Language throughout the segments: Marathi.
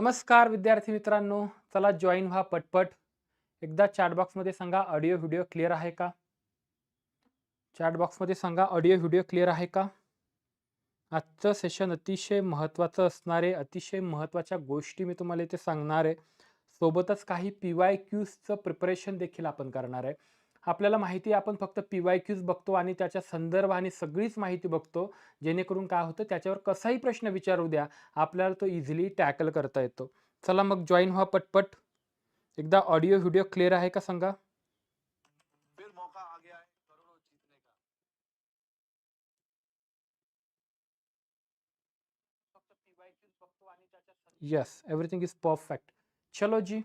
नमस्कार विद्यार्थी मित्रांनो चला जॉईन व्हा पटपट. एकदा चॅट बॉक्समध्ये सांगा ऑडिओ व्हिडिओ क्लिअर आहे का? चॅट बॉक्समध्ये सांगा ऑडिओ व्हिडिओ क्लिअर आहे का? आजचं सेशन अतिशय महत्त्वाचं असणार आहे. अतिशय महत्त्वाच्या गोष्टी मी तुम्हाला इथे सांगणार आहे. सोबतच काही पी वाय क्यूजचं प्रिपरेशन देखील आपण करणार आहे. आपल्याला माहिती आपण फक्त पी वाय क्यूज बघतो आणि त्याच्या संदर्भाने सगळीच माहिती बघतो. जेणेकरून काय होतं त्याच्यावर कसाही प्रश्न विचारू द्या आपल्याला तो इझिली टॅकल करता येतो. चला मग जॉईन व्हा पटपट. एकदा ऑडिओ व्हिडिओ क्लिअर आहे का सांगा? यस एव्हरीथिंग इज परफेक्ट चलो जी.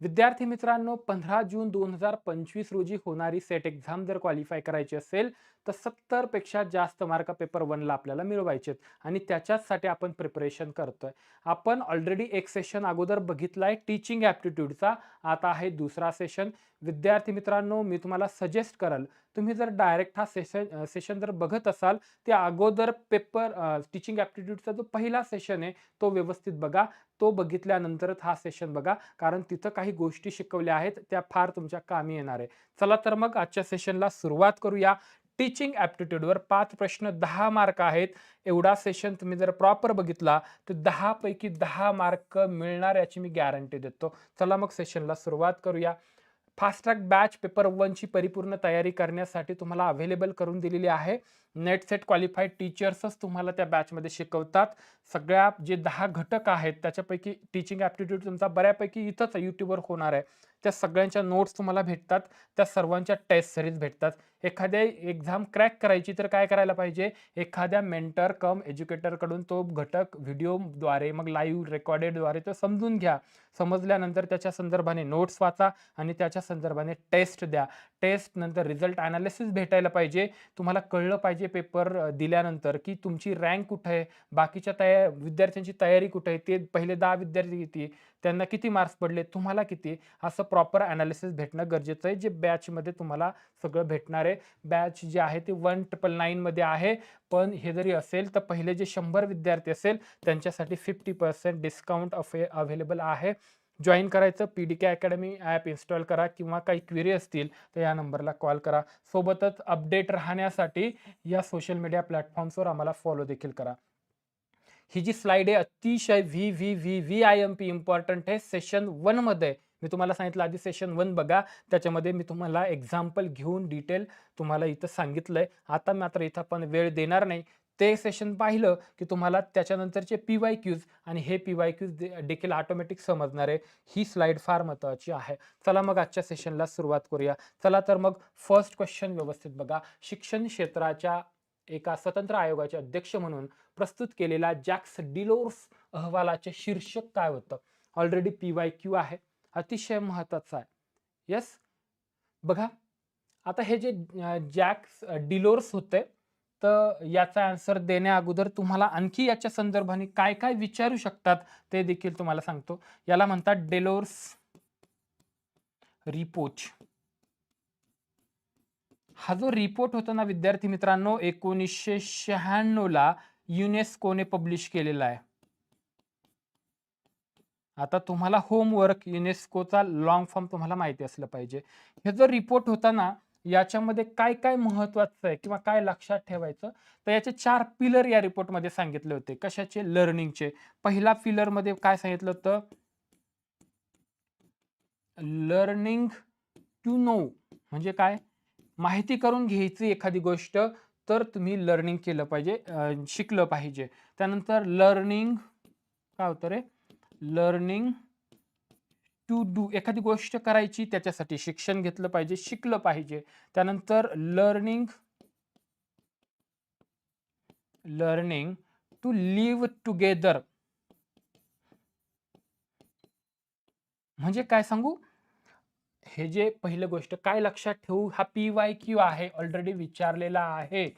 विद्यार्थी मित्रांनो पंधरा जून दोन हजार पंचवीस रोजी होणारी सेट एक्झाम जर क्वालिफाय करायची असेल तर सत्तरपेक्षा जास्त मार्क पेपर वनला आपल्याला मिळवायचे आणि त्याच्याचसाठी आपण प्रिपरेशन करतोय. आपण ऑलरेडी एक सेशन अगोदर बघितला आहे टीचिंग ॲप्टिट्यूडचा आता आहे दुसरा सेशन विद्यार्थी मित्रांनो मी तुम्हाला सजेस्ट कराल तुम्ही जर डायरेक्ट हा सेशन सेशन जर बघत असाल त्या अगोदर पेपर टीचिंग ॲप्टिट्यूडचा जो पहिला सेशन आहे तो व्यवस्थित बघा. तो बघितल्यानंतरच हा सेशन बघा. कारण तिथं काही गोष्टी शिकवल्या आहेत त्या फार तुमच्या कामी येणार आहे. चला तर मग आजच्या सेशनला सुरुवात करूया. टीचिंग ॲप्टिट्यूडवर पाच प्रश्न दहा मार्क आहेत. एवढा सेशन तुम्ही जर प्रॉपर बघितला तर दहापैकी दहा मार्क मिळणार याची मी गॅरंटी देतो. चला मग सेशनला सुरुवात करूया. फास्ट्रॅक बॅच पेपर वनची परिपूर्ण तयारी करण्यासाठी तुम्हाला अवेलेबल करून दिलेली आहे. नेट सेट क्वालिफाईड टीचर्सच तुम्हाला त्या बॅचमध्ये शिकवतात. सगळ्या जे दहा घटक आहेत त्याच्यापैकी टीचिंग ॲप्टिट्यूड तुमचा बऱ्यापैकी इथंच यूट्यूबवर होणार आहे. त्या सगळ्यांच्या नोट्स तुम्हाला भेटतात. त्या सर्वांच्या टेस्ट सिरीज भेटतात. एखाद्या एक्झाम क्रॅक करायची तर काय करायला पाहिजे? एखाद्या मेंटर कम एज्युकेटरकडून तो घटक व्हिडिओद्वारे मग लाईव्ह रेकॉर्डेडद्वारे तो समजून घ्या. समजल्यानंतर त्याच्या संदर्भाने नोट्स वाचा आणि त्याच्या संदर्भाने टेस्ट द्या. टेस्ट नंतर रिझल्ट अनालिसिस भेटायला पाहिजे. तुम्हाला कळलं पाहिजे पेपर दिल्यानंतर की तुमची रँक कुठं आहे? बाकीच्या तया विद्यार्थ्यांची तयारी कुठं आहे? ते पहिले दहा विद्यार्थी किती त्यांना किती मार्क्स पडले? तुम्हाला किती असं प्रॉपर अनालिसिस भेटणं गरजेचं आहे. जे बॅचमध्ये तुम्हाला सगळं भेटणार आहे. बॅच जे आहे ते वन ट्रिपल नाईनमध्ये आहे. पण हे जरी असेल तर पहिले जे शंभर विद्यार्थी असेल त्यांच्यासाठी fifty percent discount offer available आहे. जॉईन करायचं P D K academy app install करा किंवा काही क्वेरी असतील तर या नंबरला कॉल करा. सोबतच अपडेट राहण्यासाठी या सोशल मीडिया प्लॅटफॉर्म्सवर आम्हाला फॉलो देखील करा. ही जी स्लाइड आहे अतिशय V V V V I M P important आहे. सेशन वनमध्ये मी तुम्हाला सांगितलं आधी सेशन वन बघा. त्याच्यामध्ये मी तुम्हाला एक्झाम्पल घेऊन डिटेल तुम्हाला इथं सांगितलं आहे आता मात्र इथं आपण वेळ देणार नाही. ते सेशन पाहिलं की तुम्हाला त्याच्यानंतरचे पी वाय क्यूज आणि हे पी वाय क्यूज देखील ऑटोमॅटिक समजणार आहे ही स्लाइड फार महत्त्वाची आहे. चला मग आजच्या सेशनला सुरुवात करूया. चला तर मग फर्स्ट क्वेश्चन व्यवस्थित बघा. शिक्षण क्षेत्राच्या एका स्वतंत्र आयोगाचे अध्यक्ष म्हणून प्रस्तुत केलेला जॅक्स डिलोर्स अहवालाचे शीर्षक काय होतं? ऑलरेडी पी वाय क्यू आहे. अतिशय महत्त्वाचं आहे. यस बघा. आता हे जे जॅक्स डिलोर्स होते तर याचा आन्सर देण्या अगोदर तुम्हाला आणखी याच्या संदर्भाने काय काय विचारू शकतात ते देखील तुम्हाला सांगतो. याला म्हणतात डेलोर्स रिपोच हा जो रिपोर्ट होता ना विद्यार्थी मित्रांनो एकोणीसशे शहाण्णवला युनेस्कोने पब्लिश केलेला आहे. आता तुम्हाला होमवर्क युनेस्कोचा लॉंग फॉर्म तुम्हाला माहिती असलं पाहिजे. हे जो रिपोर्ट होता ना याच्यामध्ये काय काय महत्वाचं आहे किंवा काय लक्षात ठेवायचं? तर याचे चार पिलर या रिपोर्टमध्ये सांगितले होते. कशाचे? लर्निंगचे पहिला पिलरमध्ये काय सांगितलं होतं? लर्निंग टू नो म्हणजे काय? माहिती करून घ्यायची एखादी गोष्ट तर तुम्ही लर्निंग केलं पाहिजे शिकलं पाहिजे. त्यानंतर लर्निंग काय होतं रे? लर्निंग टू डू एखादी गोष्ट करायची त्याच्यासाठी शिक्षण घेतलं पाहिजे शिकलं पाहिजे. त्यानंतर learning learning to live together म्हणजे काय सांगू? हे जे पहिलं गोष्ट काय लक्षात ठेवू? हा पी वाय क्यू आहे ऑलरेडी विचारलेला आहे.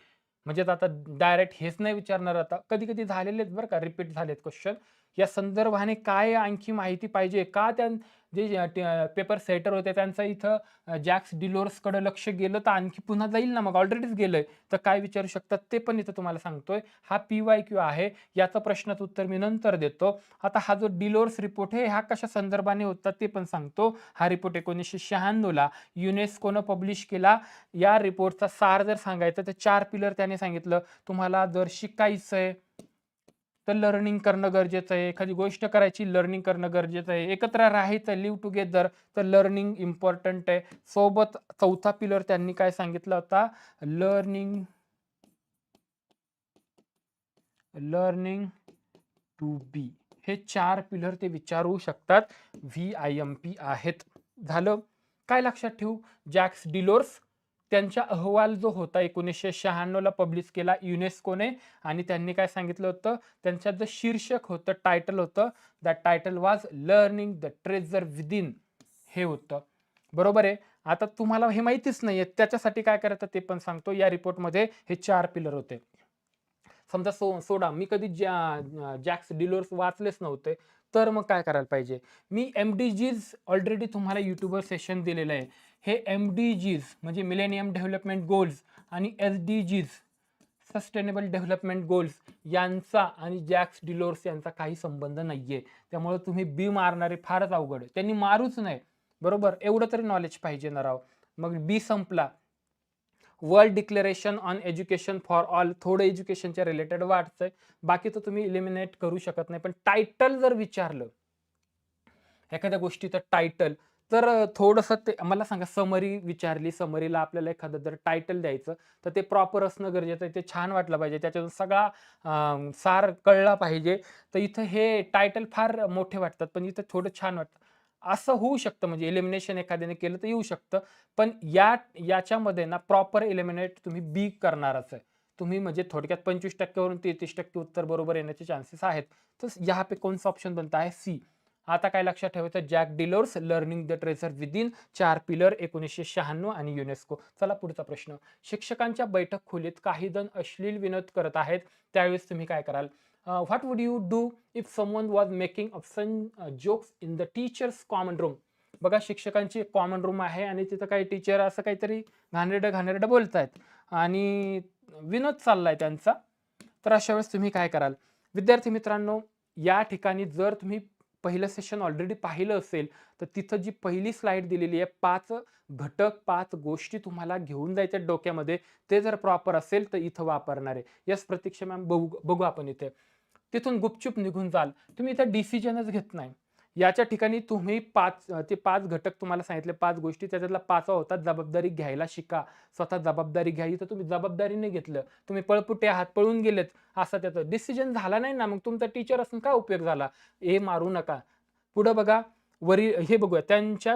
म्हणजे आता डायरेक्ट हेच नाही विचारणार आता. कधी कधी झालेले आहेत बरं का रिपीट झालेत क्वेश्चन या संदर्भाने काय आणखी माहिती पाहिजे? का त्या जे पेपर सेटर होते त्यांचं इथं जॅक्स डिलोर्सकडे लक्ष गेलं तर आणखी पुन्हा जाईल ना मग? ऑलरेडीच गेलंय. तर काय विचारू शकतात ते पण इथं तुम्हाला सांगतोय. हा पी वाय क्यू आहे. याचं प्रश्नाचं उत्तर मी नंतर देतो. आता हा जो डिलोर्स रिपोर्ट आहे हा कशा संदर्भाने होता ते पण सांगतो. हा रिपोर्ट एकोणीसशे शहाण्णवला युनेस्कोनं पब्लिश केला. या रिपोर्टचा सार जर सांगायचं तर चार पिलर त्याने सांगितलं. तुम्हाला जर शिकायचं आहे. तर लर्निंग करणं गरजेचं आहे. एखादी गोष्ट करायची लर्निंग करणं गरजेचं आहे. एकत्र राहायचं लिव्ह टुगेदर तर लर्निंग इम्पॉर्टंट आहे. सोबत चौथा पिलर त्यांनी काय सांगितलं होता? लर्निंग लर्निंग टू बी हे चार पिलर ते विचारू शकतात. व्ही आय एम पी आहेत. झालं? काय लक्षात ठेवू? जॅक्स डिलोर्स त्यांचा अहवाल जो होता एकोणीसशे शहाण्णवला पब्लिश केला युनेस्कोने आणि त्यांनी काय सांगितलं होतं? त्यांच्यात जे शीर्षक होतं टायटल होतं the title was learning the treasure within हे होतं. बरोबर आहे? आता तुम्हाला हे माहितीच नाहीये. त्याच्यासाठी काय करायचं ते पण सांगतो. या रिपोर्टमध्ये हे चार पिलर होते. समजा सो सोडा. मी कधी ज्या जॅक्स डिलोर्स वाचलेच नव्हते. तर मग काय करायला पाहिजे? मी एम डी जीज ऑलरेडी तुम्हाला युट्यूबवर सेशन दिलेलं आहे. हे एम डी जीज म्हणजे मिलेनियम डेव्हलपमेंट गोल्स आणि S D Gs sustainable development goals यांचा आणि जॅक्स डिलोर्स यांचा काही संबंध नाहीये. त्यामुळे तुम्ही बी मारणारे फारच अवघड आहे. त्यांनी मारूच नाही बरोबर? एवढं तरी नॉलेज पाहिजे ना राव. मग बी संपला. World declaration on education for all थोडं एज्युकेशनच्या रिलेटेड वाटतंय बाकी तर तुम्ही इलिमिनेट करू शकत नाही. पण टायटल जर विचारलं एखाद्या गोष्टीचं टायटल तर थोडंसं ते मला सांगा समरी विचारली समरीला आपल्याला एखादं जर टायटल द्यायचं तर ते प्रॉपर असणं गरजेचं आहे ते छान वाटलं पाहिजे. त्याच्यातून सगळा सार कळला पाहिजे. तर इथं हे टायटल फार मोठे वाटतात पण इथं थोडं छान वाटतं. असं होऊ शकतं म्हणजे एलिमिनेशन एखाद्याने केलं तर येऊ शकतं पण या याच्यामध्ये ना प्रॉपर एलिमिनेट तुम्ही बी करणारच आहे. तुम्ही म्हणजे थोडक्यात पंचवीस टक्क्यावरून तेहतीस टक्के उत्तर बरोबर येण्याचे चान्सेस आहेत. तर यहाँ पे ऑप्शन बनता आहे? सी आता काय लक्षात ठेवायचं? Jacques Delors learning the treasure within चार पिलर एकोणीसशे शहाण्णव आणि युनेस्को चला पुढचा प्रश्न. शिक्षकांच्या बैठक खोलीत काही जण अश्लील विनोद करत आहेत. त्यावेळेस तुम्ही काय कराल? What would you do if someone was making option jokes in the teachers common room बघा शिक्षकांची कॉमन रूम आहे आणि तिथं काही टीचर असं काहीतरी घाणेरडं घाणेरडं बोलत आहेत आणि विनोद चालला आहे त्यांचा. तर अशा वेळेस तुम्ही काय कराल? विद्यार्थी मित्रांनो या ठिकाणी जर तुम्ही पहिलं सेशन ऑलरेडी पाहिलं असेल तर तिथं जी पहिली स्लाइड दिलेली आहे पाच घटक पाच गोष्टी तुम्हाला घेऊन जायच्या डोक्यामध्ये. ते जर प्रॉपर असेल तर इथं वापरणार आहे. यस प्रतीक्षा मॅम बघू बघू आपण इथे. तिथून गुपचूप निघून जाल. तुम्ही इथं डिसिजनच घेत नाही. याच्या ठिकाणी तुम्ही पाच ते पाच घटक तुम्हाला सांगितले पाच गोष्टी. त्याच्यातला पाचवा होता जबाबदारी घ्यायला शिका. स्वतः जबाबदारी घ्या. तर तुम्ही जबाबदारीने घेतलं. तुम्ही पळपुटे आहात पळून गेलेत असं त्याचं डिसिजन झाला नाही ना? मग तुमचा टीचर असून काय उपयोग झाला? हे मारू नका. पुढं बघा वरी हे बघूया. त्यांच्या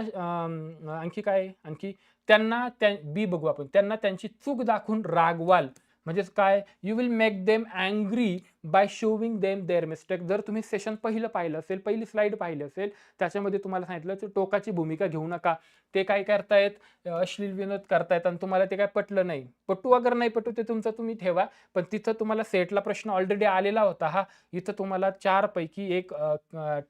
आणखी काय? आणखी त्यांना त्या बी बघू आपण. त्यांना त्यांची चूक दाखवून रागवाल. म्हणजेच काय? You will make them angry by showing them their mistake जर तुम्ही सेशन पहिलं पाहिलं असेल पहिली स्लाईड पाहिली असेल त्याच्यामध्ये तुम्हाला सांगितलं की टोकाची भूमिका घेऊ नका. ते काय करतायत? अश्लील विनोद करतायत आणि तुम्हाला ते काय पटलं नाही. पटू अगर नाही पटू ते तुमचं तुम्ही ठेवा पण तिथं तुम्हाला सेटला प्रश्न ऑलरेडी आलेला होता हा. इथं तुम्हाला चारपैकी एक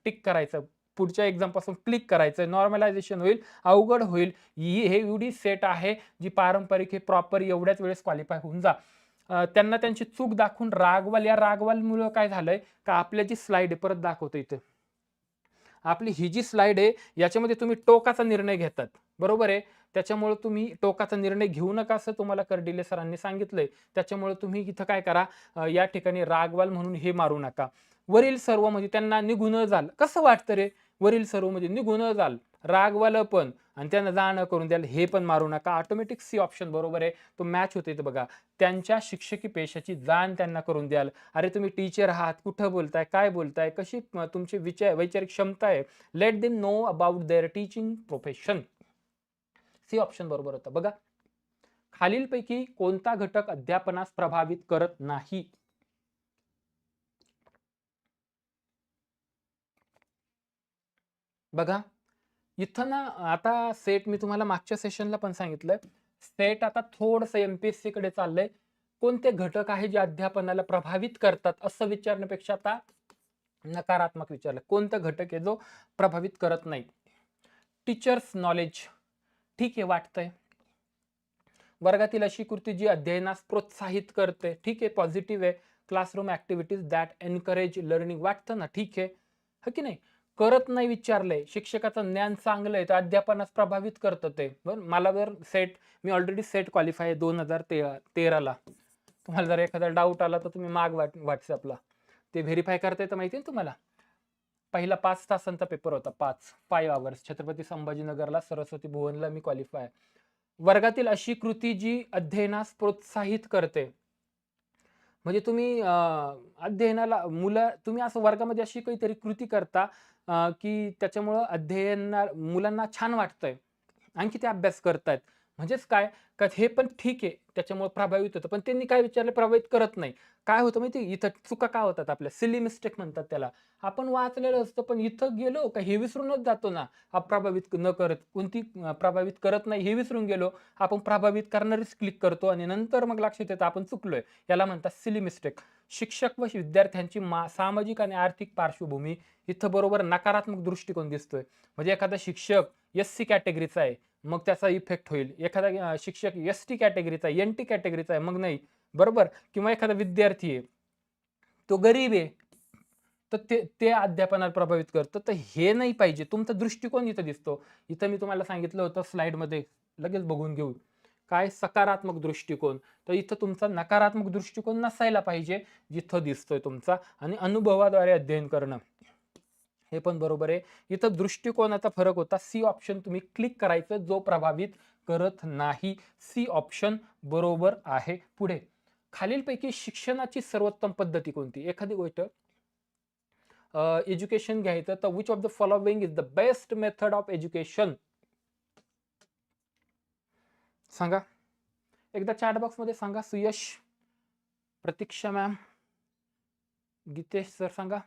टिक करायचं. पुढच्या एक्झामपासून क्लिक करायचं. नॉर्मलायझेशन होईल अवघड होईल. ही हे एवढी सेट आहे जी पारंपरिक हे प्रॉपर एवढ्याच वेळेस क्वालिफाय होऊन जा. त्यांना त्यांची चूक दाखवून रागवाल या रागवालमुळं काय झालंय का आपल्या जी स्लाइड आहे परत दाखवतो इथे. आपली ही जी स्लाइड आहे याच्यामध्ये तुम्ही टोकाचा निर्णय घेतात. बरोबर आहे? त्याच्यामुळे तुम्ही टोकाचा निर्णय घेऊ नका असं तुम्हाला कर्डिले सरांनी सांगितलंय. त्याच्यामुळे तुम्ही इथं काय करा या ठिकाणी रागवाल म्हणून हे मारू नका. वरील सर्व म्हणजे त्यांना निघून जाल. कसं वाटतं रे? वरील सर्व म्हणजे निघून जाल. रागवाल पण. आणि त्यांना जाणं करून द्याल हे पण मारू नका. ऑटोमॅटिक सी ऑप्शन बरोबर आहे. तो मॅच होते बघा. त्यांच्या शिक्षकी पेशाची जाण त्यांना करून द्याल. अरे तुम्ही टीचर आहात कुठं बोलताय काय बोलताय कशी तुमची विचार वैचारिक क्षमता आहे? Let them know about their teaching profession C option बरोबर होतं. बघा. खालीलपैकी कोणता घटक अध्यापनास प्रभावित करत नाही? बघा. इथं ना आता सेट मी तुम्हाला मागच्या सेशनला पण सांगितलं. सेट आता थोडंसं एमपीएससी कडे चाललंय. कोणते घटक आहे जे अध्यापनाला प्रभावित करतात असं विचारण्यापेक्षा आता नकारात्मक विचारलं. कोणतं घटक आहे जो प्रभावित करत नाही? टीचर्स नॉलेज ठीक आहे वाटतंय. वर्गातील अशी कृती जी अध्ययनास प्रोत्साहित करते ठीक आहे पॉझिटिव्ह आहे. Classroom activities that encourage learning वाटतं ना ठीक आहे. हा की नाही? करत नाही विचारलंय शिक्षकाचं ज्ञान चांगलं आहे तर अध्यापनास प्रभावित करतं ते. बरं मला जर सेट मी ऑलरेडी सेट क्वालिफाय दोन हजार तेरा तेराला तुम्हाला जर एखादा डाऊट आला तर तुम्ही माग वाट व्हॉट्सअपला ते व्हेरीफाय करता येतं माहिती आहे ना तुम्हाला? पहिला पाच तासांचा पेपर होता पाच. फाईव्ह आवर्स छत्रपती संभाजीनगरला सरस्वती भुवनला मी क्वालिफाय वर्गातील अशी कृती जी अध्ययनास प्रोत्साहित करते म्हणजे तुम्ही अध्ययनाला मुलं तुम्ही असं वर्गामध्ये अशी काहीतरी कृती करता की त्याच्यामुळं अध्ययना मुलांना छान वाटतंय. आणखी ते अभ्यास करतायत. म्हणजेच काय? का हे पण ठीक आहे त्याच्यामुळे प्रभावित होतं. पण त्यांनी काय विचारलं? प्रभावित करत नाही. काय होतं माहिती इथं चुका काय होतात आपल्या? सिली मिस्टेक म्हणतात त्याला. आपण वाचलेलं असतं पण इथं गेलो का हे विसरूनच जातो ना. प्रभावित न करत कोणती प्रभावित करत नाही हे विसरून गेलो आपण प्रभावित करणारीच क्लिक करतो आणि नंतर मग लक्षात येतं आपण चुकलोय. याला म्हणतात सिली मिस्टेक शिक्षक व विद्यार्थ्यांची मा सामाजिक आणि आर्थिक पार्श्वभूमी इथं बरोबर नकारात्मक दृष्टिकोन दिसतोय. म्हणजे एखादा शिक्षक एस सी कॅटेगरीचा आहे. मग त्याचा इफेक्ट होईल. एखादा शिक्षक एस टी कॅटेगरीचा आहे एन टी कॅटेगरीचा आहे मग नाही. बरोबर? किंवा एखादा विद्यार्थी आहे तो गरीब आहे तर ते ते अध्यापनाला प्रभावित करतं. तर हे नाही पाहिजे. तुमचा दृष्टिकोन इथं दिसतो. इथं मी तुम्हाला सांगितलं होतं स्लाईडमध्ये लगेच बघून घेऊ. काय? सकारात्मक दृष्टिकोन. तर इथं तुमचा नकारात्मक दृष्टिकोन नसायला पाहिजे जिथं दिसतोय तुमचा. आणि अनुभवाद्वारे अध्ययन करणं. हे पण बरोबर आहे. इथं दृष्टिकोनाचा फरक होता. सी ऑप्शन तुम्ही क्लिक करायचं जो प्रभावित करत नाही. सी ऑप्शन बरोबर आहे. पुढे. खालीलपैकी शिक्षणाची सर्वोत्तम पद्धती कोणती? एखादी गोष्ट एज्युकेशन घ्यायचं तर which of the following is the best method of education सांगा. एकदा चॅट बॉक्समध्ये सांगा. सुयश प्रतीक्षा मॅम गीतेश सर सांगा.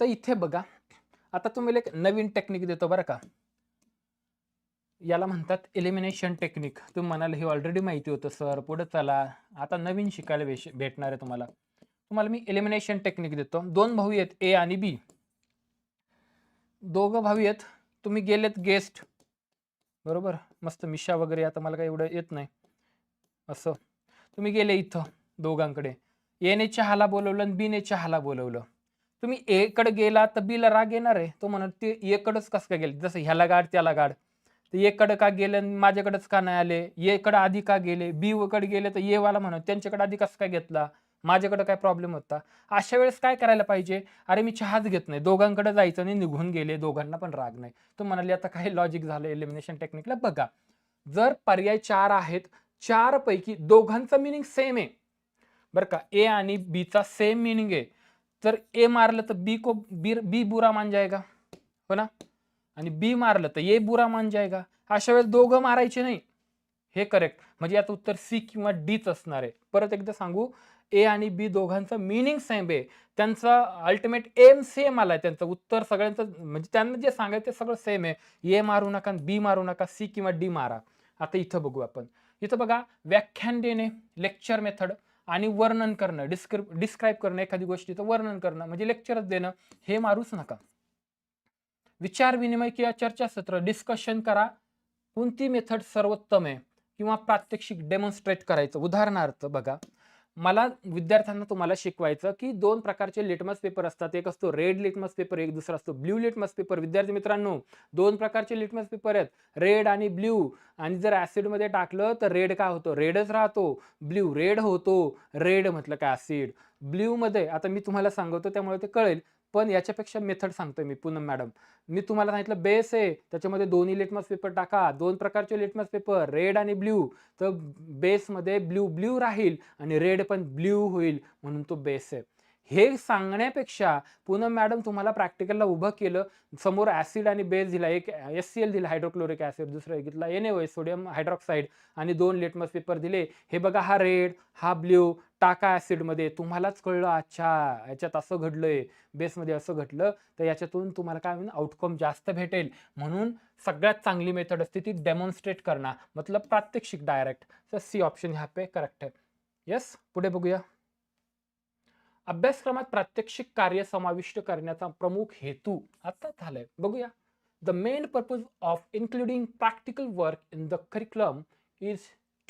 तर इथे बघा. आता तुम्हाला एक नवीन टेक्निक देतो बरं का. याला म्हणतात एलिमिनेशन टेक्निक तुम्ही म्हणाल हे ऑलरेडी माहिती होतं सर पुढे चला. आता नवीन शिकायला भेश- भेटणार आहे तुम्हाला. तुम्हाला मी एलिमिनेशन टेक्निक देतो. दोन भाऊ आहेत ए आणि बी दोघं भाऊ आहेत तुम्ही गेलेत गेस्ट बरोबर? मस्त मिशा वगैरे आता मला काही एवढं येत नाही. असं. तुम्ही गेले इथं दोघांकडे. एने चहाला बोलवलं आणि बीने चहाला बोलवलं. तुम्ही एकडे गेला तर बीला राग येणार आहे. तो म्हणत ते एकडंच कसं काय गेले? जसं ह्याला गाड त्याला गाड. तर एकडं का गेले माझ्याकडेच का नाही आले? एकडं आधी का गेले? बी कडे गेले तर येवाला वाला म्हणत त्यांच्याकडे आधी कसं काय घेतला? माझ्याकडे काय प्रॉब्लेम होता? अशा वेळेस काय करायला पाहिजे? अरे मी चहाच घेत नाही. दोघांकडे जायचं आणि निघून गेले. दोघांना पण राग नाही. तो म्हणाले आता काही लॉजिक झालं? एलिमिनेशन टेक्निकला बघा. जर पर्याय चार आहेत चारपैकी दोघांचं दोघांचा मिनिंग सेम आहे. बरं का? ए आणि बीचा सेम मिनिंग आहे. तर ए मारलं तर बी को बी बी बुरा मान जायगा. हो ना? आणि बी मारलं तर ए बुरा मान जायगा. अशा वेळेस दोघं मारायचे नाही. हे करेक्ट म्हणजे याचं उत्तर सी किंवा डीच असणार आहे. परत एकदा सांगू. ए आणि बी दोघांचं मिनिंग सेम आहे. त्यांचा अल्टिमेट एम सेम आलाय. त्यांचं उत्तर सगळ्यांचं म्हणजे त्यांना जे सांगायचं ते सगळं सेम आहे. ए मारू नका बी मारू नका. सी किंवा डी मारा. आता इथं बघू आपण. इथं बघा व्याख्यान देणे लेक्चर मेथड आणि वर्णन करणं डिस्क्रिप डिस्क्राईब करणं एखादी गोष्टीचं वर्णन करणं म्हणजे लेक्चरच देणं हे मारूच नका. विचार विनिमय किंवा चर्चासत्र डिस्कशन करा. कोणती मेथड सर्वोत्तम आहे? किंवा प्रात्यक्षिक डेमॉन्स्ट्रेट करायचं. उदाहरणार्थ बघा मला विद्यार्थ्यांना तुम्हाला शिकवायचं की दोन प्रकारचे लिटमस पेपर असतात. एक असतो रेड लिटमस पेपर एक दुसरा असतो ब्ल्यू लिटमस पेपर विद्यार्थी मित्रांनो दोन प्रकारचे लिटमस पेपर आहेत. रेड आणि ब्ल्यू आणि जर ॲसिडमध्ये टाकलं तर रेड काय होतो? रेडच राहतो. ब्ल्यू रेड होतो. रेड म्हटलं काय? ॲसिड ब्ल्यूमध्ये आता मी तुम्हाला सांगतो त्यामुळे ते कळेल. पण याच्यापेक्षा मेथड सांगतोय मी पूनम मॅडम. मी तुम्हाला सांगितलं बेस आहे त्याच्यामध्ये दोन्ही लिटमस पेपर टाका. दोन प्रकारचे लिटमस पेपर रेड आणि ब्ल्यू तर बेसमध्ये ब्ल्यू ब्ल्यू राहील आणि रेड पण ब्ल्यू होईल म्हणून तो बेस आहे. हे सांगण्यापेक्षा पुन्हा मॅडम तुम्हाला प्रॅक्टिकलला उभं केलं. समोर ऍसिड आणि बेस दिला एक एस सी एल दिला हायड्रोक्लोरिक ऍसिड दुसरं घेतला. एन ए सोडियम हायड्रॉक्साईड आणि दोन लिटमस पेपर दिले. हे बघा हा रेड हा ब्ल्यू टाका ऍसिडमध्ये तुम्हालाच कळलं अच्छा याच्यात असं घडलंय. बेसमध्ये असं घडलं तर याच्यातून तुम्हाला काय होईल? आउटकम जास्त भेटेल. म्हणून सगळ्यात चांगली मेथड असते ती डेमॉन्स्ट्रेट करणं. मतलब प्रात्यक्षिक डायरेक्ट. तर सी ऑप्शन ह्या पे करेक्ट आहे. येस पुढे बघूया. अभ्यासक्रमात प्रात्यक्षिक कार्य समाविष्ट करण्याचा प्रमुख हेतू आता झालाय. बघूया. The main purpose of including practical work in the curriculum is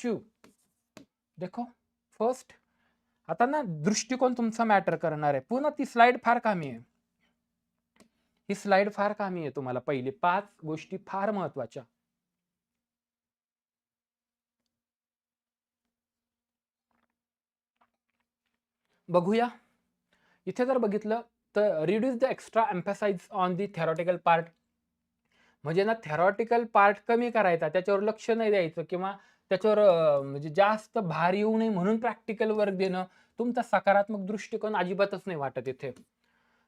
to देखो. फर्स्ट आता ना दृष्टिकोन तुमचा मॅटर करणार आहे. पुन्हा ती स्लाइड फार कामी आहे. ही स्लाइड फार कामी आहे तुम्हाला. पहिले पाच गोष्टी फार महत्त्वाच्या. बघूया. इथे जर बघितलं तर reduce the extra emphasize on the theoretical part म्हणजे ना थेरॉटिकल पार्ट कमी करायचा त्याच्यावर लक्ष नाही द्यायचं किंवा त्याच्यावर म्हणजे जास्त भार येऊ नये म्हणून प्रॅक्टिकल वर्क देणं तुमचा सकारात्मक दृष्टिकोन अजिबातच नाही वाटत इथे.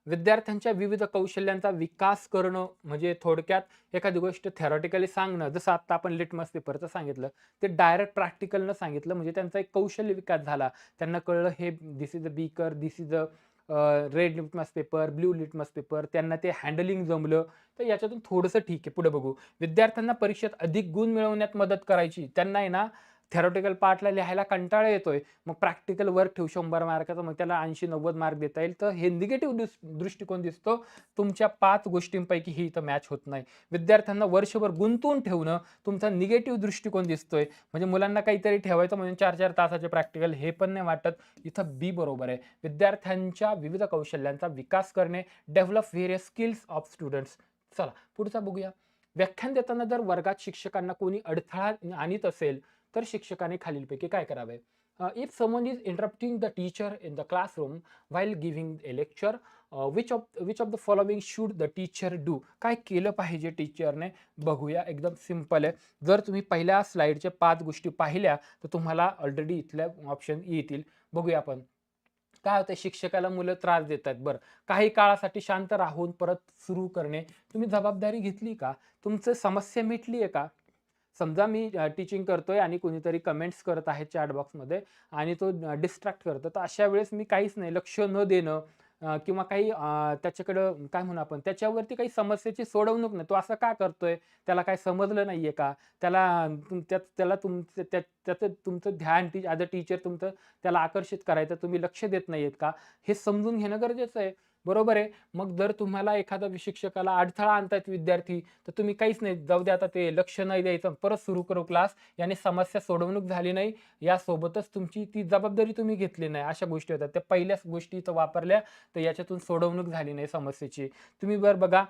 विद्यार्थ्यांच्या विविध कौशल्यांचा विकास करणं म्हणजे थोडक्यात एखादी गोष्ट थेरॉटिकली सांगणं जसं आता आपण लिटमस पेपरचं सांगितलं ते डायरेक्ट प्रॅक्टिकलनं सांगितलं म्हणजे त्यांचा एक कौशल्य विकास झाला. त्यांना कळलं हे this is a beaker this is a red litmus paper blue litmus paper त्यांना ते हँडलिंग जमलं. तर याच्यातून थोडंसं ठीक आहे. पुढे बघू. विद्यार्थ्यांना परीक्षेत अधिक गुण मिळवण्यात मदत करायची. त्यांना आहे ना थेरॉटिकल पार्टला लिहायला कंटाळा येतोय. मग प्रॅक्टिकल वर्क ठेवू शंभर मार्काचं मग त्याला ऐंशी नव्वद मार्क देता येईल. तर हे निगेटिव्ह दृष्टिकोन दिसतो. तुमच्या पाच गोष्टींपैकी ही इथं मॅच होत नाही. विद्यार्थ्यांना वर्षभर गुंतवून ठेवणं तुमचा निगेटिव्ह दृष्टिकोन दिसतोय. म्हणजे मुलांना काहीतरी ठेवायचं म्हणजे चार चार तासाचे प्रॅक्टिकल हे पण नाही वाटत. इथं बी बरोबर आहे. विद्यार्थ्यांच्या विविध कौशल्यांचा विकास करणे develop various skills of students चला पुढचा बघूया. व्याख्यान देताना जर वर्गात शिक्षकांना कोणी अडथळा आणीत असेल तर शिक्षकाने खालीलपैकी काय करावे? If someone is interrupting the teacher in the classroom while giving a lecture which of which of the following should the teacher do काय केलं पाहिजे टीचरने बघूया एकदम सिंपल आहे. जर तुम्ही पहिल्या स्लाईडच्या पाच गोष्टी पाहिल्या तर तुम्हाला ऑलरेडी इथल्या ऑप्शन येतील. बघूया आपण. काय होतं शिक्षकाला मुलं त्रास देत आहेत बरं. काही काळासाठी शांत राहून परत सुरू करणे. तुम्ही जबाबदारी घेतली का? तुमचं समस्या मिटली आहे का? समजा मी टीचिंग करतोय आणि कुणीतरी कमेंट्स करत आहे चॅट बॉक्समध्ये आणि तो डिस्ट्रॅक्ट करतो तर अशा वेळेस मी काहीच नाही लक्ष न देणं किंवा काही त्याच्याकडं काय म्हणू आपण त्याच्यावरती काही समस्येची सोडवणूक नाही. तो असं का करतोय? त्याला काय समजलं नाही आहे का? त्याला तुम- त्यात त्याला तुमचं त्या- त्याचं तुमचं ध्यान टी ॲज अ टीचर तुमचं त्याला आकर्षित करायचं तुम्ही लक्ष देत नाही आहेत का? हे समजून घेणं गरजेचं आहे. बरोबर आहे. मग जर तुम्हाला एखादा शिक्षकाला अडथळा आणतायत विद्यार्थी तर तुम्ही काहीच नाही. जाऊ दे आता ते लक्ष नाही द्यायचं परत सुरू करू क्लास याने समस्या सोडवणूक झाली नाही. यासोबतच तुमची ती जबाबदारी तुम्ही घेतली नाही. अशा गोष्टी होतात. त्या पहिल्याच गोष्टी इथं वापरल्या तर याच्यातून सोडवणूक झाली नाही समस्येची. तुम्ही बर बघा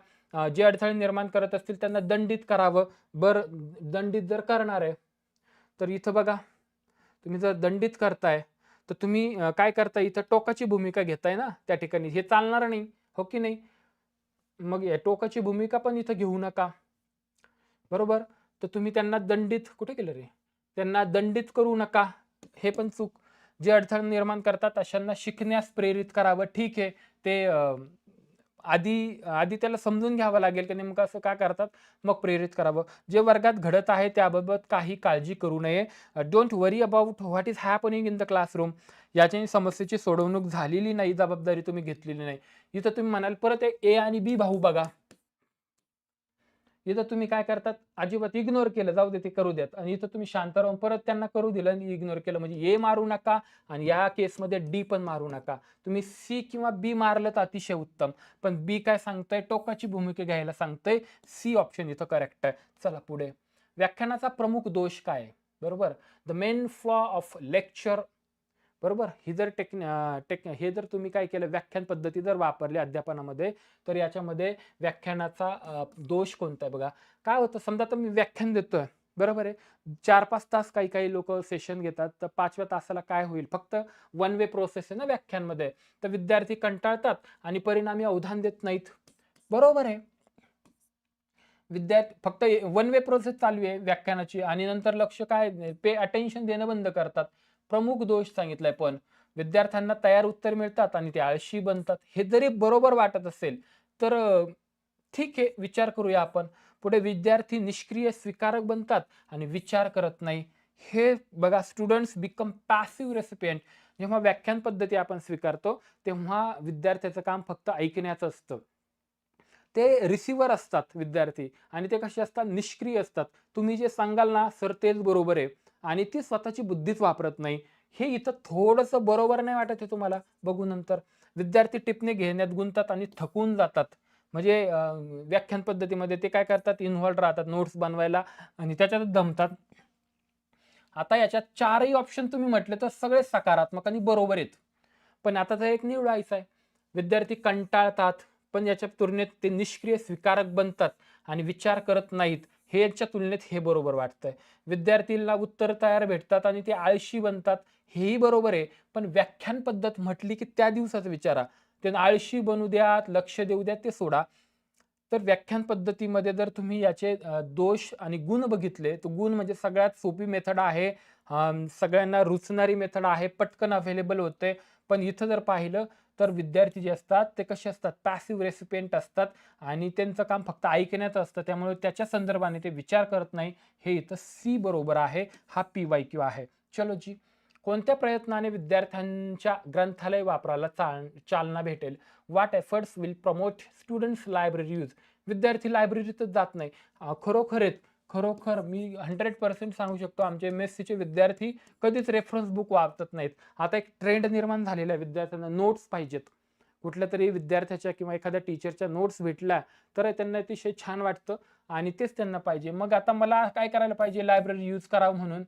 जे अडथळे निर्माण करत असतील त्यांना दंडित करावं. बरं दंडित जर करणार आहे तर इथं बघा तुम्ही जर दंडित करताय तर तुम्ही काय करताय इथं टोकाची भूमिका घेताय ना त्या ठिकाणी. हे चालणार नाही हो की नाही? मग या टोकाची भूमिका पण इथं घेऊ नका. बरोबर? तर तुम्ही त्यांना दंडित कुठे केलं रे? त्यांना दंडित करू नका. हे पण चूक. जे अडथळे निर्माण करतात अशांना शिकण्यास प्रेरित करावं. ठीक आहे. ते आधी आधी त्याला समजून घ्यावं लागेल की नेमकं असं का करतात. मग प्रेरित करावं. जे वर्गात घडत आहे त्याबाबत काही काळजी करू नये. Don't worry about what is happening in the classroom याच्याने समस्येची सोडवणूक झालेली नाही जबाबदारी तुम्ही घेतलेली नाही. इथं तुम्ही म्हणाल परत ए आणि बी भाऊ बघा. इथं तुम्ही काय करतात? अजिबात इग्नोर केलं जाऊ दे ते करू द्यात आणि इथं तुम्ही शांत राहून परत त्यांना करू दिलं आणि इग्नोर केलं. म्हणजे ए मारू नका आणि या केसमध्ये डी पण मारू नका. तुम्ही सी किंवा बी मारलं तर अतिशय उत्तम. पण बी काय सांगतंय? टोकाची भूमिका घ्यायला सांगतंय. सी ऑप्शन इथं करेक्ट आहे. चला पुढे. व्याख्यानाचा प्रमुख दोष काय आहे? बरोबर? The main flaw of lecture बरोबर? ही जर टेक टेक हे जर तुम्ही काय केलं व्याख्यान पद्धती जर वापरली अध्यापनामध्ये तर याच्यामध्ये व्याख्यानाचा दोष कोणता आहे बघा? काय होतं समजा तर मी व्याख्यान देतोय बरोबर आहे? चार पाच तास काही काही लोक सेशन घेतात तर पाचव्या तासाला काय होईल? फक्त वन वे प्रोसेस आहे ना व्याख्यानमध्ये. तर विद्यार्थी कंटाळतात आणि परिणामी अवधान देत नाहीत. बरोबर आहे? विद्यार्थी फक्त वन वे प्रोसेस चालू आहे व्याख्यानाची आणि नंतर लक्ष काय पे अटेन्शन देणं बंद करतात. प्रमुख दोष सांगितलाय पण. विद्यार्थ्यांना तयार उत्तर मिळतात आणि ते आळशी बनतात. हे जरी बरोबर वाटत असेल तर ठीक आहे विचार करूया आपण. पुढे विद्यार्थी निष्क्रिय स्वीकारक बनतात आणि विचार करत नाही. हे बघा स्टुडंट्स बिकम पॅसिव्ह रेसिपियंट जेव्हा व्याख्यान पद्धती आपण स्वीकारतो तेव्हा विद्यार्थ्याचं काम फक्त ऐकण्याचं असतं. ते रिसिव्हर असतात विद्यार्थी आणि ते कसे असतात? निष्क्रिय असतात. तुम्ही जे सांगाल ना सर तेच बरोबर आहे. आणि ती स्वतःची बुद्धीच वापरत नाही. हे इथं थोडंसं बरोबर नाही वाटत हे तुम्हाला? बघू नंतर. विद्यार्थी टिपणे घेण्यात गुंततात आणि थकून जातात. म्हणजे व्याख्यान पद्धतीमध्ये ते काय करतात? इन्व्हॉल्ड राहतात नोट्स बनवायला आणि त्याच्यात दमतात. आता याच्यात चारही ऑप्शन तुम्ही म्हटले तर सगळे सकारात्मक आणि बरोबर आहेत. पण आता तर एक निवडायचं आहे. विद्यार्थी कंटाळतात पण याच्या तुलनेत ते निष्क्रिय स्वीकारक बनतात आणि विचार करत नाहीत. हे यांच्या तुलनेत हे बरोबर वाटतंय. विद्यार्थीला उत्तर तयार भेटतात आणि ते आळशी बनतात हेही बरोबर आहे. पण व्याख्यान पद्धत म्हटली की त्या दिवसाच विचारा. त्यांना आळशी बनू द्यात लक्ष देऊ द्यात ते सोडा. तर व्याख्यान पद्धतीमध्ये जर तुम्ही याचे दोष आणि गुण बघितले तर गुण म्हणजे सगळ्यात सोपी मेथड आहे. सगळ्यांना रुचणारी मेथड आहे. पटकन अवेलेबल होते पण इथं जर पाहिलं तर विद्यार्थी जे असतात ते कसे असतात? पॅसिव्ह रेसिपियंट असतात आणि त्यांचं काम फक्त ऐकण्याचं असतं. त्यामुळे त्याच्या संदर्भाने ते विचार करत नाही. हे इथं सी बरोबर आहे. हा पी वाय क्यू आहे. चलो जी. कोणत्या प्रयत्नाने विद्यार्थ्यांच्या ग्रंथालय वापराला चाल चालना भेटेल? What efforts will promote students library use विद्यार्थी लायब्ररीतच जात नाही. खरोखरच खरोखर मी हंड्रेड पर्सेंट सांगू शकतो आमचे एम एस सीचे विद्यार्थी कधीच रेफरन्स बुक वापरत नाहीत. आता एक ट्रेंड निर्माण झालेला आहे विद्यार्थ्यांना नोट्स पाहिजेत. कुठल्या तरी विद्यार्थ्याच्या किंवा एखाद्या टीचरच्या नोट्स भेटल्या तर त्यांना अतिशय छान वाटतं आणि तेच त्यांना पाहिजे. मग आता मला काय करायला पाहिजे? लायब्ररी यूज करावं म्हणून.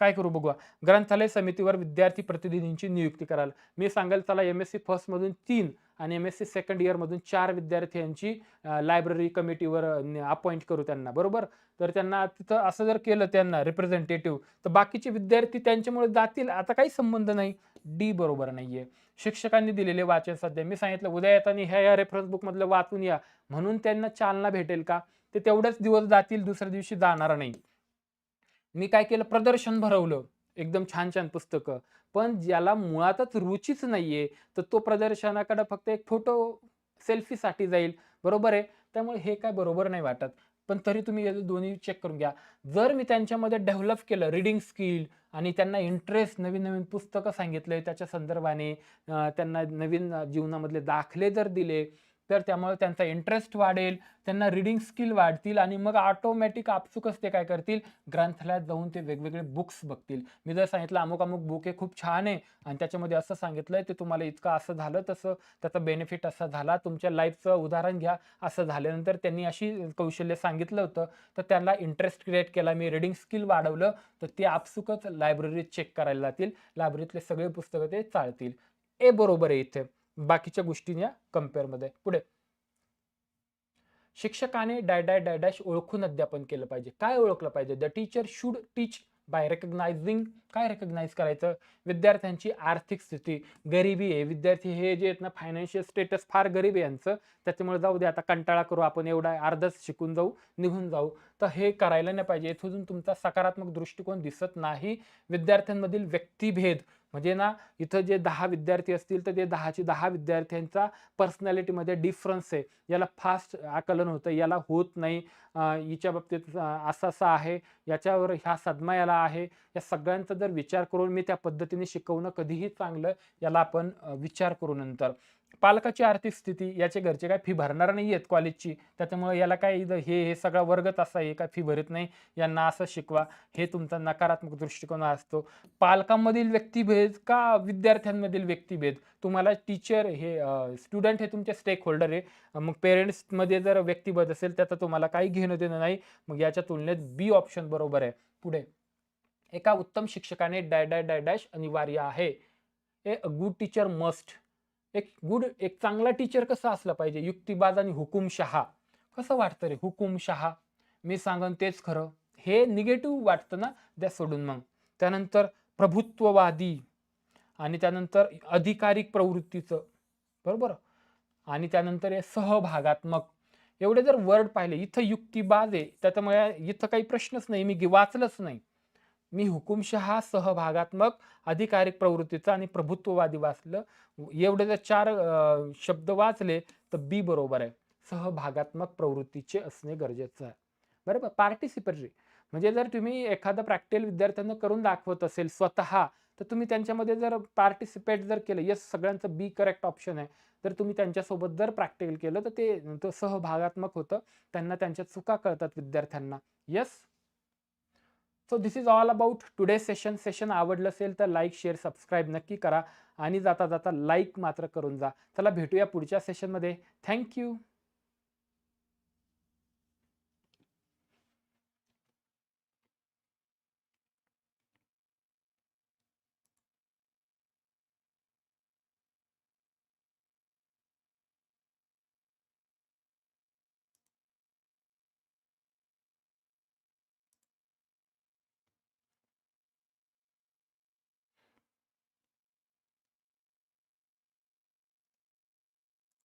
काय करू बघूया. ग्रंथालय समितीवर विद्यार्थी प्रतिनिधींची नियुक्ती कराल. मी सांगेल चला एम एस सी फर्स्टमधून तीन आणि एम एस सी सेकंड इयरमधून चार विद्यार्थ्यांची लायब्ररी कमिटीवर अपॉइंट करू त्यांना. बरोबर? तर त्यांना तिथं असं जर केलं त्यांना रिप्रेझेंटेटिव्ह तर बाकीचे विद्यार्थी त्यांच्यामुळे जातील. आता काही संबंध नाही. डी बरोबर नाहीये. शिक्षकांनी दिलेले वाचन सध्या मी सांगितलं उद्या येताना ह्या या रेफरन्स बुकमधलं वाचून या. म्हणून त्यांना चालना भेटेल का? ते तेवढेच दिवस जातील दुसऱ्या दिवशी जाणार नाही. मी काय केलं? प्रदर्शन भरवलं. एकदम छान छान पुस्तकं. पण ज्याला मुळातच रुचीच नाहीये तर तो प्रदर्शनाकडे फक्त एक फोटो सेल्फीसाठी जाईल. बरोबर आहे? त्यामुळे हे काय बरोबर नाही वाटत. पण तरी तुम्ही दोन्ही चेक करून घ्या. जर मी त्यांच्यामध्ये डेव्हलप केलं रिडिंग स्किल आणि त्यांना इंटरेस्ट नवीन नवीन पुस्तकं सांगितले त्याच्या संदर्भाने त्यांना नवीन जीवनामधले दाखले जर दिले तर त्यामुळे त्यांचा इंटरेस्ट वाढेल त्यांना रिडिंग स्किल वाढतील आणि मग ऑटोमॅटिक आपसुकच ते काय करतील? ग्रंथालयात जाऊन ते वेगवेगळे बुक्स बघतील. मी जर सांगितलं अमुक अमुक बुक हे खूप छान आहे. आणि त्याच्यामध्ये असं सांगितलंय ते तुम्हाला इतकं असं झालं तसं त्याचा बेनिफिट असा झाला तुमच्या लाईफचं उदाहरण घ्या. असं झाल्यानंतर त्यांनी अशी कौशल्य सांगितलं होतं. तर त्यांना इंटरेस्ट क्रिएट केला. मी रिडिंग स्किल वाढवलं तर ते आपसुकच लायब्ररीत चेक करायला जातील. लायब्ररीतले सगळे पुस्तकं ते चालतील. ए बरोबर आहे इथे. बाकीच्या गोष्टी या कम्पेअरमध्ये पुढे. शिक्षकाने डाय डाय डाय डॅश ओळखून अध्यापन केलं पाहिजे. काय ओळखलं पाहिजे? The teacher should teach by recognizing काय रेकग्नाईज करायचं? विद्यार्थ्यांची आर्थिक स्थिती. गरिबी आहे. विद्यार्थी हे जे आहेत ना फायनान्शियल स्टेटस फार गरीब आहे यांचं. त्याच्यामुळे जाऊ दे आता कंटाळा करू आपण. एवढा अर्धच शिकून जाऊ निघून जाऊ. तर हे करायला नाही पाहिजे. इथून तुमचा सकारात्मक दृष्टिकोन दिसत नाही. विद्यार्थ्यांमधील व्यक्तिभेद म्हणजे ना इथं जे दहा विद्यार्थी असतील तर ते दहाची दहा विद्यार्थ्यांचा पर्सनॅलिटीमध्ये डिफरन्स आहे. याला फास्ट आकलन होतं याला होत नाही. हिच्या बाबतीत असं असं आहे. याच्यावर ह्या सदमा याला आहे. या सगळ्यांचा जर विचार करून मी त्या पद्धतीने शिकवणं कधीही चांगलं याला आपण विचार करू नंतर. पालकाची आर्थिक स्थिती याचे घरचे काय फी भरणार नाही आहेत कॉलेजची त्याच्यामुळे याला काय हे हे सगळा वर्गच असा आहे काय फी भरत नाही. यांना असं शिकवा. हे तुमचा नकारात्मक दृष्टिकोन असतो. पालकांमधील व्यक्तिभेद का विद्यार्थ्यांमधील व्यक्तिभेद? तुम्हाला टीचर हे स्टुडंट हे तुमचे स्टेक होल्डर आहे. मग पेरेंट्समध्ये जर व्यक्तिभेद असेल त्याचं तुम्हाला काही घेणं देणं नाही. मग याच्या तुलनेत बी ऑप्शन बरोबर आहे. पुढे. एका उत्तम शिक्षकाने डाय डाय डाय डॅश अनिवार्य आहे. ए गुड टीचर मस्ट एक गुड एक चांगला टीचर कसा असला पाहिजे? युक्तिबाज आणि हुकुमशहा. कसं वाटतं रे? हुकुमशहा. मी सांगन तेच खरं. हे निगेटिव्ह वाटतं ना द्या सोडून मग. त्यानंतर प्रभुत्ववादी आणि त्यानंतर अधिकारिक प्रवृत्तीचं. बरोबर? आणि त्यानंतर हे सहभागात्मक. एवढे जर वर्ड पाहिले इथं युक्तिबाज आहे. त्याच्यामुळे इथं काही प्रश्नच नाही. मी वाचलंच नाही. मी हुकुमशहा सहभागात्मक अधिकारिक प्रवृत्तीचं आणि प्रभुत्ववादी वाचलं. एवढे जर चार शब्द वाचले तर बी बरोबर आहे. सहभागात्मक प्रवृत्तीचे असणे गरजेचं आहे. बरोबर? पार्टिसिपेटरी म्हणजे जर तुम्ही एखादं प्रॅक्टिकल विद्यार्थ्यांना करून दाखवत असेल स्वतः तर तुम्ही त्यांच्यामध्ये जर पार्टिसिपेट जर केलं येस सगळ्यांचं बी करेक्ट ऑप्शन आहे जर तुम्ही त्यांच्यासोबत जर प्रॅक्टिकल केलं तर ते सहभागात्मक होतं. त्यांना त्यांच्या चुका कळतात विद्यार्थ्यांना. Yes so this is all about today session session आवडलं असेल तर लाईक शेअर सबस्क्राईब नक्की करा. आणि जाता जाता लाईक मात्र करून जा. चला भेटूया पुढच्या सेशनमध्ये थँक्यू